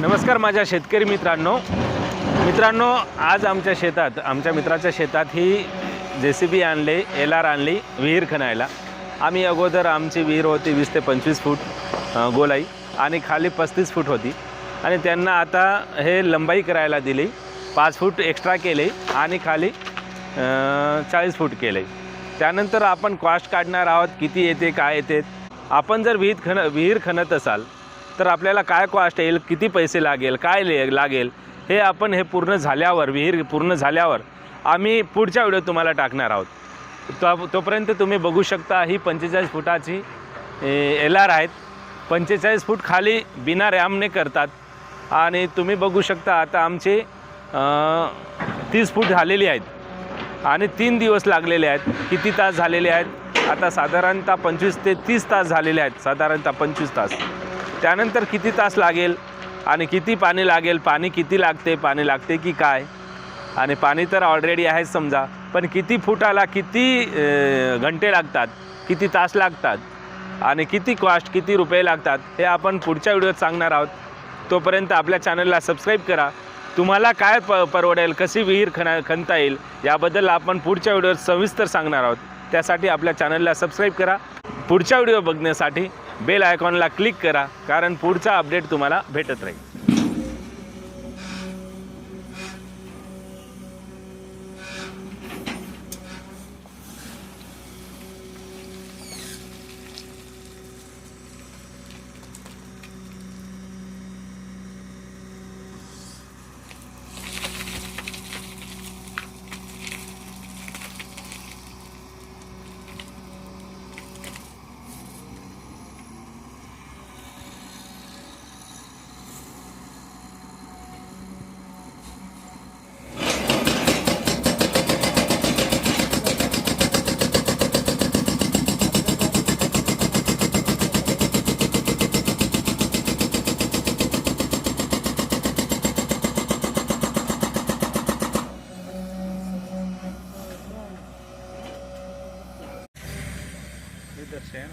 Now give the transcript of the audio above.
नमस्कार माझ्या शेतकरी मित्रांनो. मित्रांनो आज आमच्या शेतात आमच्या मित्राच्या शेतात ही जे सी बी आणले एल आर आणली विहीर खणायला. आम्ही अगोदर आमची विहीर होती वीस ते पंचवीस फूट गोलाई आणि खाली पस्तीस फूट होती. आणि त्यांना आता हे लंबाई करायला दिली पाच फूट एक्स्ट्रा केले आणि खाली चाळीस फूट केले. त्यानंतर आपण कॉस्ट काढणार आहोत किती येते काय येते. आपण जर विहीर खण विहीर खणत असाल तर आपल्याला काय कॉस्ट येईल किती पैसे लागेल काय ले लागेल हे आपण हे पूर्ण झाल्यावर विहीर पूर्ण झाल्यावर आम्ही पुढच्या व्हिडिओ तुम्हाला टाकणार आहोत. तो तोपर्यंत तुम्ही बघू शकता ही पंचेचाळीस फुटाची एल आर आहेत. पंचेचाळीस फूट खाली बिना रॅमने करतात. आणि तुम्ही बघू शकता आता आमचे तीस फूट झालेली आहेत. आणि तीन दिवस लागलेले आहेत. किती तास झालेले आहेत? आता साधारणतः पंचवीस ते तीस तास झालेले आहेत. साधारणतः पंचवीस तास. त्यानंतर किती तास लागेल आणि किती पाणी लागेल पाणी किती लागते पाणी लागते की काय? आणि पाणी तर ऑलरेडी आहेच समजा पण किती फुटाला किती घंटे लागतात किती तास लागतात आणि किती कॉस्ट किती रुपये लागतात हे आपण पुढच्या व्हिडिओत सांगणार आहोत. तोपर्यंत आपल्या चॅनलला सबस्क्राईब करा. तुम्हाला काय प परवडेल कशी विहीर खणा खणता येईल याबद्दल आपण पुढच्या व्हिडिओत सविस्तर सांगणार आहोत. त्यासाठी आपल्या चॅनलला सबस्क्राईब करा. पुढच्या व्हिडिओ बघण्यासाठी बेल आयकॉनला क्लिक करा कारण पुढचा अपडेट तुम्हाला भेटत राहील. E descendo.